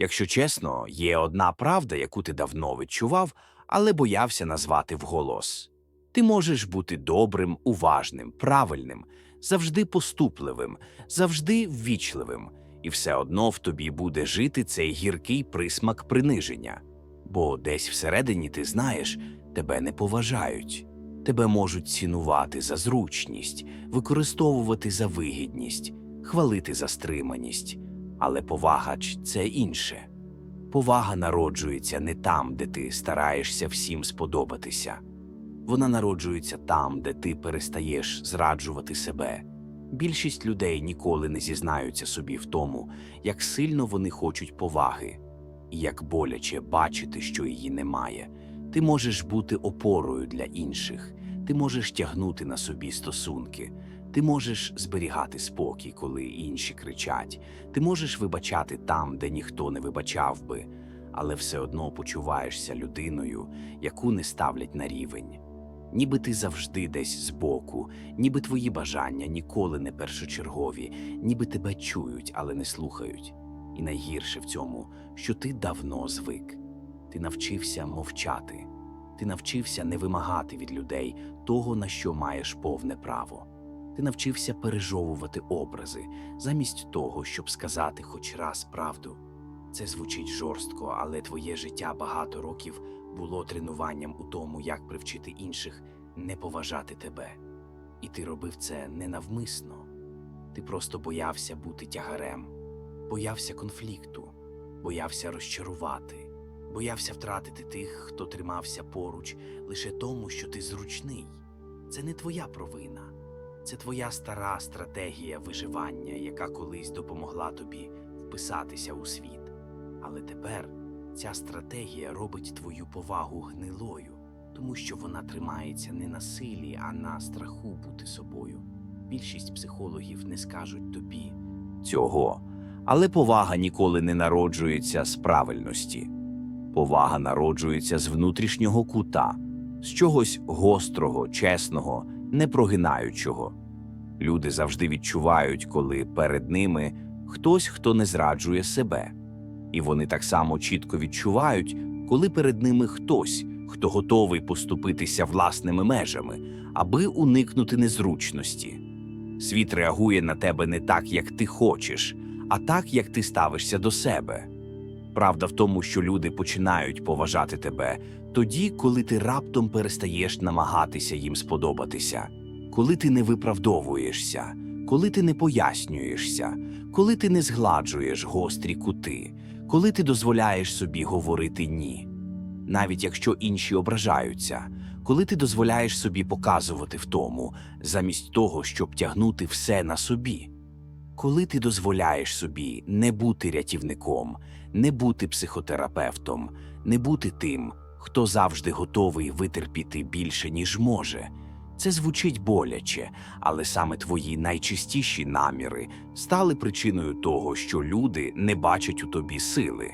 Якщо чесно, є одна правда, яку ти давно відчував, але боявся назвати вголос. Ти можеш бути добрим, уважним, правильним, завжди поступливим, завжди ввічливим, і все одно в тобі буде жити цей гіркий присмак приниження. Бо десь всередині ти знаєш, тебе не поважають, тебе можуть цінувати за зручність, використовувати за вигідність, хвалити за стриманість. Але повага це інше. Повага народжується не там, де ти стараєшся всім сподобатися. Вона народжується там, де ти перестаєш зраджувати себе. Більшість людей ніколи не зізнаються собі в тому, як сильно вони хочуть поваги, і як боляче бачити, що її немає. Ти можеш бути опорою для інших, ти можеш тягнути на собі стосунки, ти можеш зберігати спокій, коли інші кричать, ти можеш вибачати там, де ніхто не вибачав би, але все одно почуваєшся людиною, яку не ставлять на рівень. Ніби ти завжди десь збоку, ніби твої бажання ніколи не першочергові, ніби тебе чують, але не слухають. І найгірше в цьому, що ти давно звик. Ти навчився мовчати, ти навчився не вимагати від людей того, на що маєш повне право. Ти навчився пережовувати образи замість того, щоб сказати хоч раз правду. Це звучить жорстко, але твоє життя багато років було тренуванням у тому, як привчити інших не поважати тебе. І ти робив це ненавмисно. Ти просто боявся бути тягарем, боявся конфлікту, боявся розчарувати, боявся втратити тих, хто тримався поруч лише тому, що ти зручний. Це не твоя провина, це твоя стара стратегія виживання, яка колись допомогла тобі вписатися у світ. Але тепер ця стратегія робить твою повагу гнилою, тому що вона тримається не на силі, а на страху бути собою. Більшість психологів не скажуть тобі цього, але повага ніколи не народжується з правильності. Повага народжується з внутрішнього кута, з чогось гострого, чесного, непрогинаючого. Люди завжди відчувають, коли перед ними хтось, хто не зраджує себе. І вони так само чітко відчувають, коли перед ними хтось, хто готовий поступитися власними межами, аби уникнути незручності. Світ реагує на тебе не так, як ти хочеш, а так, як ти ставишся до себе. Правда в тому, що люди починають поважати тебе тоді, коли ти раптом перестаєш намагатися їм сподобатися, коли ти не виправдовуєшся, коли ти не пояснюєшся, коли ти не згладжуєш гострі кути, коли ти дозволяєш собі говорити ні, навіть якщо інші ображаються, коли ти дозволяєш собі показувати в тому, замість того, щоб тягнути все на собі, коли ти дозволяєш собі не бути рятівником, не бути психотерапевтом, не бути тим, хто завжди готовий витерпіти більше, ніж може. Це звучить боляче, але саме твої найчистіші наміри стали причиною того, що люди не бачать у тобі сили.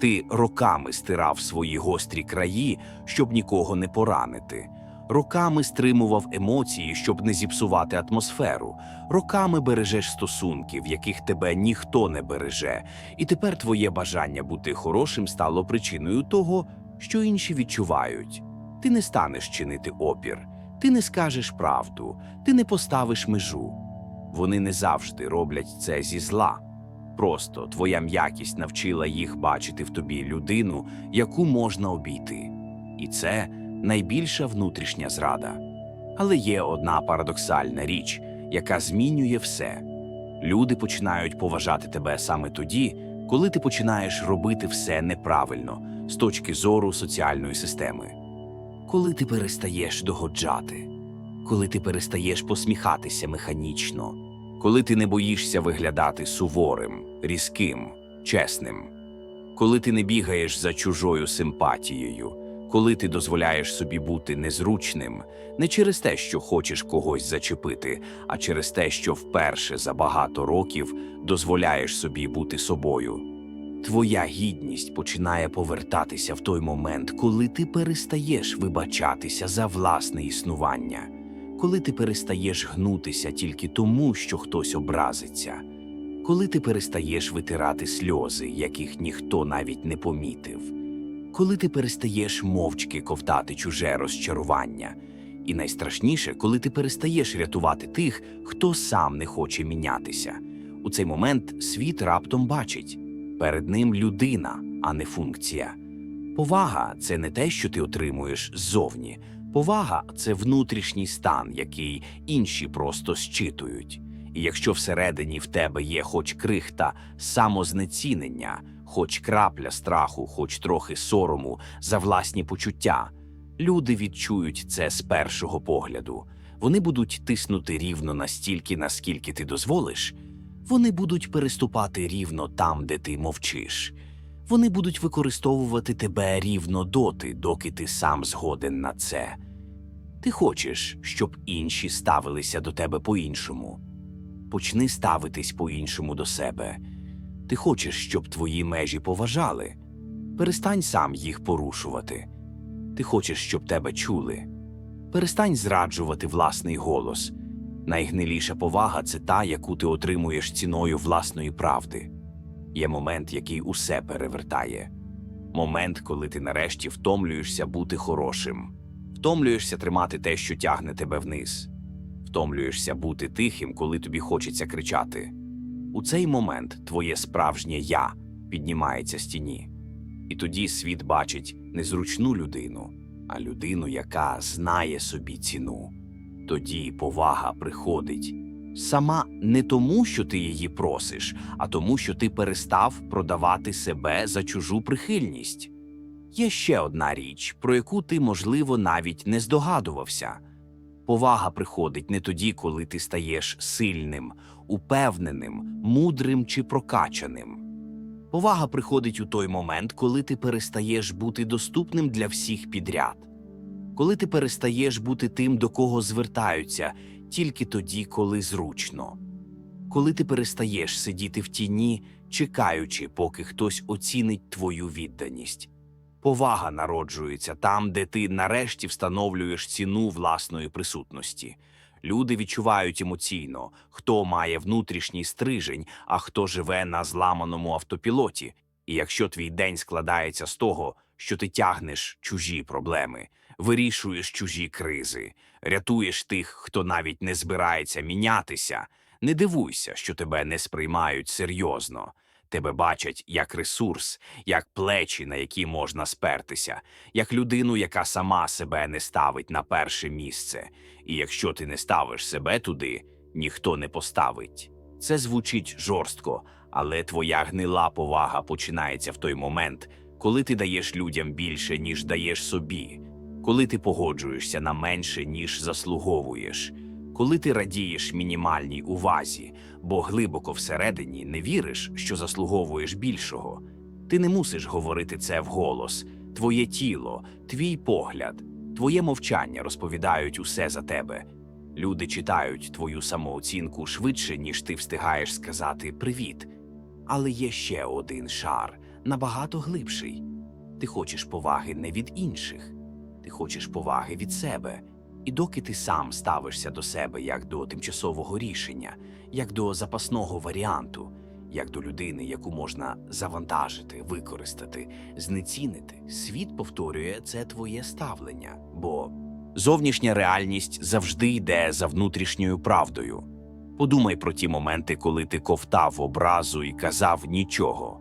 Ти роками стирав свої гострі краї, щоб нікого не поранити. Роками стримував емоції, щоб не зіпсувати атмосферу. Роками бережеш стосунки, в яких тебе ніхто не береже, і тепер твоє бажання бути хорошим стало причиною того, що інші відчувають. Ти не станеш чинити опір, ти не скажеш правду, ти не поставиш межу. Вони не завжди роблять це зі зла. Просто твоя м'якість навчила їх бачити в тобі людину, яку можна обійти. І це найбільша внутрішня зрада. Але є одна парадоксальна річ, яка змінює все. Люди починають поважати тебе саме тоді, коли ти починаєш робити все неправильно з точки зору соціальної системи. Коли ти перестаєш догоджати, коли ти перестаєш посміхатися механічно, коли ти не боїшся виглядати суворим, різким, чесним, коли ти не бігаєш за чужою симпатією, коли ти дозволяєш собі бути незручним, не через те, що хочеш когось зачепити, а через те, що вперше за багато років дозволяєш собі бути собою. Твоя гідність починає повертатися в той момент, коли ти перестаєш вибачатися за власне існування, коли ти перестаєш гнутися тільки тому, що хтось образиться. коли ти перестаєш витирати сльози, яких ніхто навіть не помітив, коли ти перестаєш мовчки ковтати чуже розчарування, і найстрашніше, коли ти перестаєш рятувати тих, хто сам не хоче мінятися. У цей момент світ раптом бачить перед ним людина, а не функція. Повага це не те, що ти отримуєш ззовні. Повага це внутрішній стан, який інші просто щитують. І якщо всередині в тебе є хоч крихта самознецінення, хоч крапля страху, хоч трохи сорому за власні почуття, люди відчують це з першого погляду. Вони будуть тиснути рівно настільки, наскільки ти дозволиш. Вони будуть переступати рівно там, де ти мовчиш. Вони будуть використовувати тебе рівно доти, доки ти сам згоден на це. Ти хочеш, щоб інші ставилися до тебе по-іншому. Почни ставитись по-іншому до себе. Ти хочеш, щоб твої межі поважали. Перестань сам їх порушувати. Ти хочеш, щоб тебе чули. Перестань зраджувати власний голос. Найгниліша повага це та, яку ти отримуєш ціною власної правди. Є момент, який усе перевертає. Момент, коли ти нарешті втомлюєшся бути хорошим, втомлюєшся тримати те, що тягне тебе вниз, втомлюєшся бути тихим, коли тобі хочеться кричати. У цей момент твоє справжнє я піднімається з тіні. І тоді світ бачить не зручну людину, а людину, яка знає собі ціну. Тоді повага приходить сама не тому, що ти її просиш, а тому, що ти перестав продавати себе за чужу прихильність. Є ще одна річ, про яку ти, можливо, навіть не здогадувався. Повага приходить не тоді, коли ти стаєш сильним, упевненим, мудрим чи прокачаним. Повага приходить у той момент, коли ти перестаєш бути доступним для всіх підряд, коли ти перестаєш бути тим, до кого звертаються, тільки тоді, коли зручно, коли ти перестаєш сидіти в тіні, чекаючи, поки хтось оцінить твою відданість. Повага народжується там, де ти нарешті встановлюєш ціну власної присутності. Люди відчувають емоційно, хто має внутрішній стрижень, а хто живе на зламаному автопілоті. І якщо твій день складається з того, що ти тягнеш чужі проблеми, вирішуєш чужі кризи, рятуєш тих, хто навіть не збирається мінятися, не дивуйся, що тебе не сприймають серйозно. Тебе бачать як ресурс, як плечі, на які можна спертися, як людину, яка сама себе не ставить на перше місце. І якщо ти не ставиш себе туди, ніхто не поставить. Це звучить жорстко, але твоя гнила повага починається в той момент, коли ти даєш людям більше, ніж даєш собі, коли ти погоджуєшся на менше, ніж заслуговуєш, коли ти радієш мінімальній увазі, бо глибоко всередині не віриш, що заслуговуєш більшого. Ти не мусиш говорити це вголос. Твоє тіло, твій погляд, твоє мовчання розповідають усе за тебе. Люди читають твою самооцінку швидше, ніж ти встигаєш сказати привіт. Але є ще один шар, набагато глибший. Ти хочеш поваги не від інших, ти хочеш поваги від себе. І доки ти сам ставишся до себе як до тимчасового рішення, як до запасного варіанту, як до людини, яку можна завантажити, використати, знецінити, світ повторює це твоє ставлення, бо зовнішня реальність завжди йде за внутрішньою правдою. Подумай про ті моменти, коли ти ковтав образу і казав нічого,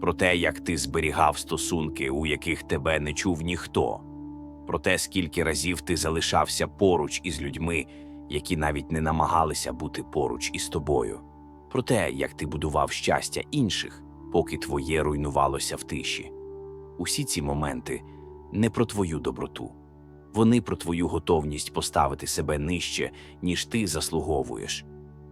про те, як ти зберігав стосунки, у яких тебе не чув ніхто про те, скільки разів ти залишався поруч із людьми, які навіть не намагалися бути поруч із тобою, про те, як ти будував щастя інших, поки твоє руйнувалося в тиші. Усі ці моменти не про твою доброту, вони про твою готовність поставити себе нижче, ніж ти заслуговуєш.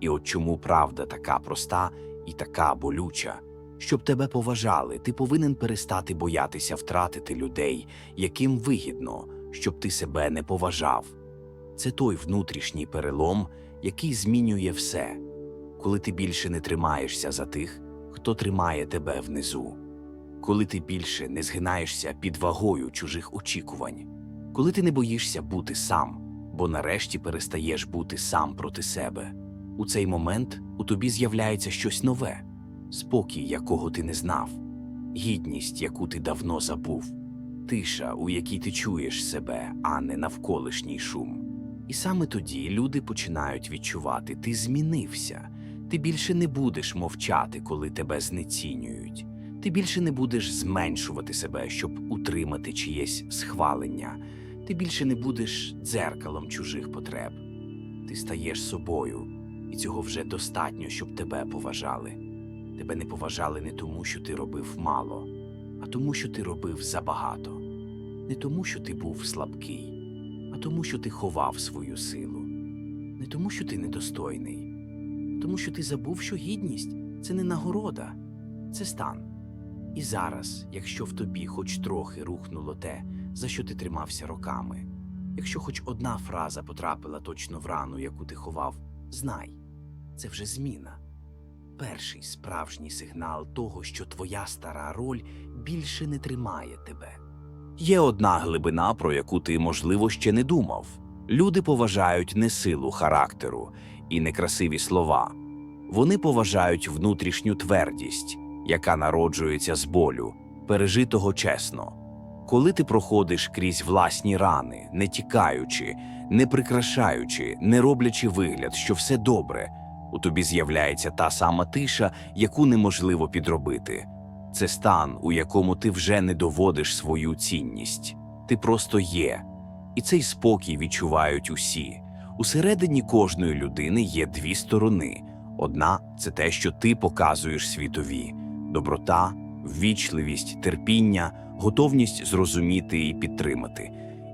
І от чому правда така проста і така болюча. Щоб тебе поважали, ти повинен перестати боятися втратити людей, яким вигідно, щоб ти себе не поважав. Це той внутрішній перелом, який змінює все, коли ти більше не тримаєшся за тих, хто тримає тебе внизу, коли ти більше не згинаєшся під вагою чужих очікувань, коли ти не боїшся бути сам, бо нарешті перестаєш бути сам проти себе. У цей момент у тобі з'являється щось нове, спокій, якого ти не знав, гідність, яку ти давно забув, тиша, у якій ти чуєш себе, а не навколишній шум. І саме тоді люди починають відчувати, ти змінився. Ти більше не будеш мовчати, коли тебе знецінюють. Ти більше не будеш зменшувати себе, щоб утримати чиєсь схвалення. Ти більше не будеш дзеркалом чужих потреб. Ти стаєш собою, і цього вже достатньо, щоб тебе поважали. Тебе не поважали не тому, що ти робив мало, а тому, що ти робив забагато. Не тому, що ти був слабкий, а тому, що ти ховав свою силу. Не тому, що ти недостойний, а тому, що ти забув, що гідність це не нагорода, це стан. І зараз, якщо в тобі хоч трохи рухнуло те, за що ти тримався роками, якщо хоч одна фраза потрапила точно в рану, яку ти ховав, знай, це вже зміна. Перший справжній сигнал того, що твоя стара роль більше не тримає тебе. Є одна глибина, про яку ти, можливо, ще не думав. Люди поважають не силу характеру і не красиві слова. Вони поважають внутрішню твердість, яка народжується з болю, пережитого чесно. Коли ти проходиш крізь власні рани, не тікаючи, не прикрашаючи, не роблячи вигляд, що все добре, у тобі з'являється та сама тиша, яку неможливо підробити. Це стан, у якому ти вже не доводиш свою цінність. Ти просто є. І цей спокій відчувають усі. Усередині кожної людини є дві сторони. Одна це те, що ти показуєш світові: доброта, ввічливість, терпіння, готовність зрозуміти і підтримати.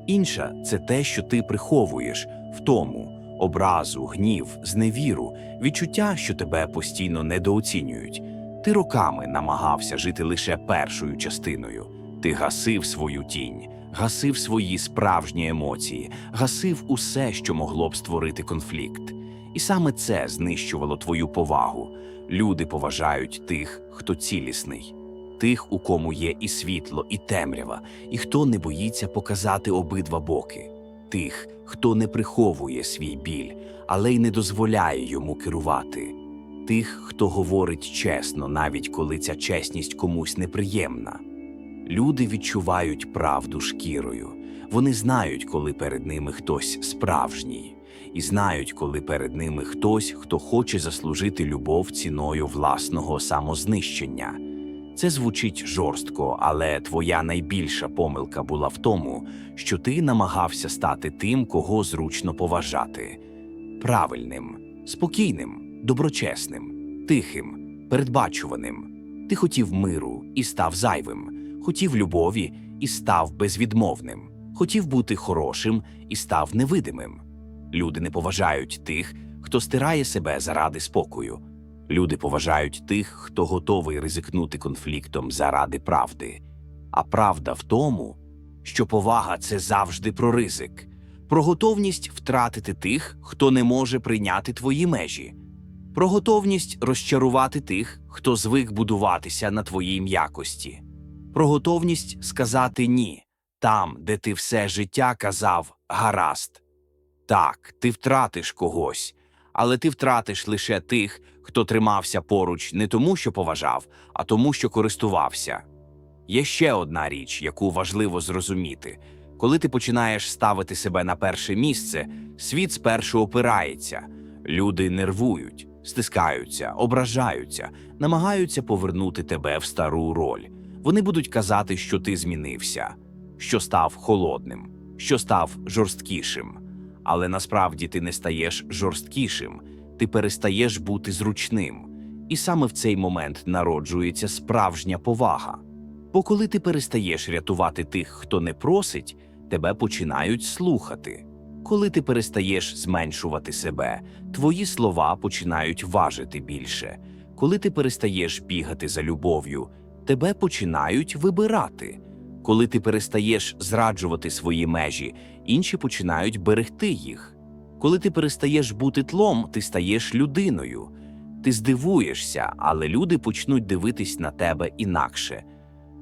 Інша це те, що ти приховуєш втому, образу, гнів, зневіру, відчуття, що тебе постійно недооцінюють. Ти роками намагався жити лише першою частиною. Ти гасив свою тінь, гасив свої справжні емоції, гасив усе, що могло б створити конфлікт. І саме це знищувало твою повагу. Люди поважають тих, хто цілісний, тих, у кому є і світло, і темрява, і хто не боїться показати обидва боки, тих, хто не приховує свій біль, але й не дозволяє йому керувати, тих, хто говорить чесно, навіть коли ця чесність комусь неприємна. Люди відчувають правду шкірою. Вони знають, коли перед ними хтось справжній, і знають, коли перед ними хтось, хто хоче заслужити любов ціною власного самознищення. Це звучить жорстко, але твоя найбільша помилка була в тому, що ти намагався стати тим, кого зручно поважати правильним, спокійним, доброчесним, тихим, передбачуваним. Ти хотів миру і став зайвим, хотів любові і став безвідмовним, хотів бути хорошим і став невидимим. Люди не поважають тих, хто стирає себе заради спокою. Люди поважають тих, хто готовий ризикнути конфліктом заради правди. А правда в тому, що повага це завжди про ризик, про готовність втратити тих, хто не може прийняти твої межі, про готовність розчарувати тих, хто звик будуватися на твоїй м'якості, про готовність сказати ні там, де ти все життя казав гаразд. Так, ти втратиш когось, але ти втратиш лише тих, хто тримався поруч не тому, що поважав, а тому, що користувався. Є ще одна річ, яку важливо зрозуміти. Коли ти починаєш ставити себе на перше місце, світ спершу опирається, люди нервують, стискаються, ображаються, намагаються повернути тебе в стару роль. Вони будуть казати, що ти змінився, що став холодним, що став жорсткішим. Але насправді ти не стаєш жорсткішим, ти перестаєш бути зручним. І саме в цей момент народжується справжня повага. Бо коли ти перестаєш рятувати тих, хто не просить, тебе починають слухати. Коли ти перестаєш зменшувати себе, твої слова починають важити більше. Коли ти перестаєш бігати за любов'ю, тебе починають вибирати. Коли ти перестаєш зраджувати свої межі, інші починають берегти їх. Коли ти перестаєш бути тлом, ти стаєш людиною. Ти здивуєшся, але люди почнуть дивитись на тебе інакше.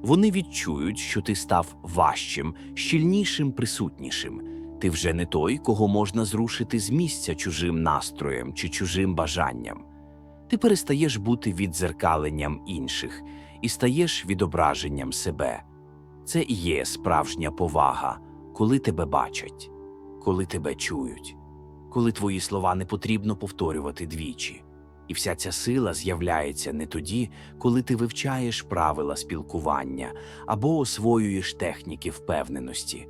Вони відчують, що ти став важчим, щільнішим, присутнішим. Ти вже не той, кого можна зрушити з місця чужим настроєм чи чужим бажанням. Ти перестаєш бути віддзеркаленням інших і стаєш відображенням себе. Це і є справжня повага, коли тебе бачать, коли тебе чують, коли твої слова не потрібно повторювати двічі. І вся ця сила з'являється не тоді, коли ти вивчаєш правила спілкування або освоюєш техніки впевненості.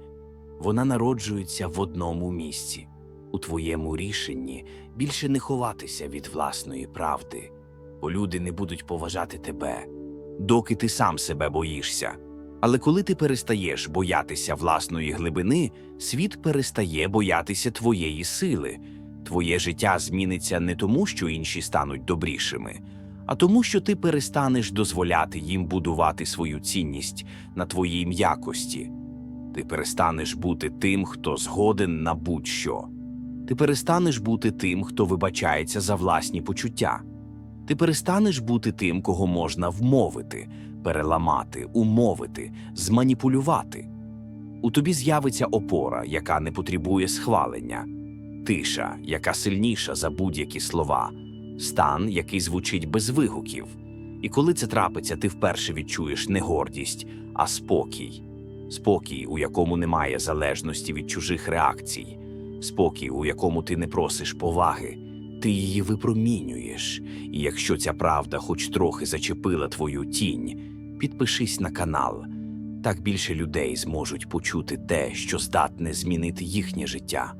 Вона народжується в одному місці, у твоєму рішенні більше не ховатися від власної правди, бо люди не будуть поважати тебе, доки ти сам себе боїшся. Але коли ти перестаєш боятися власної глибини, світ перестає боятися твоєї сили. Твоє життя зміниться не тому, що інші стануть добрішими, а тому, що ти перестанеш дозволяти їм будувати свою цінність на твоїй м'якості. Ти перестанеш бути тим, хто згоден на будь-що. Ти перестанеш бути тим, хто вибачається за власні почуття. Ти перестанеш бути тим, кого можна вмовити, переламати, умовити, зманіпулювати. У тобі з'явиться опора, яка не потребує схвалення, тиша, яка сильніша за будь-які слова, стан, який звучить без вигуків. І коли це трапиться, ти вперше відчуєш не гордість, а спокій. Спокій, у якому немає залежності від чужих реакцій, спокій, у якому ти не просиш поваги, ти її випромінюєш. І якщо ця правда хоч трохи зачепила твою тінь, підпишись на канал. Так більше людей зможуть почути те, що здатне змінити їхнє життя.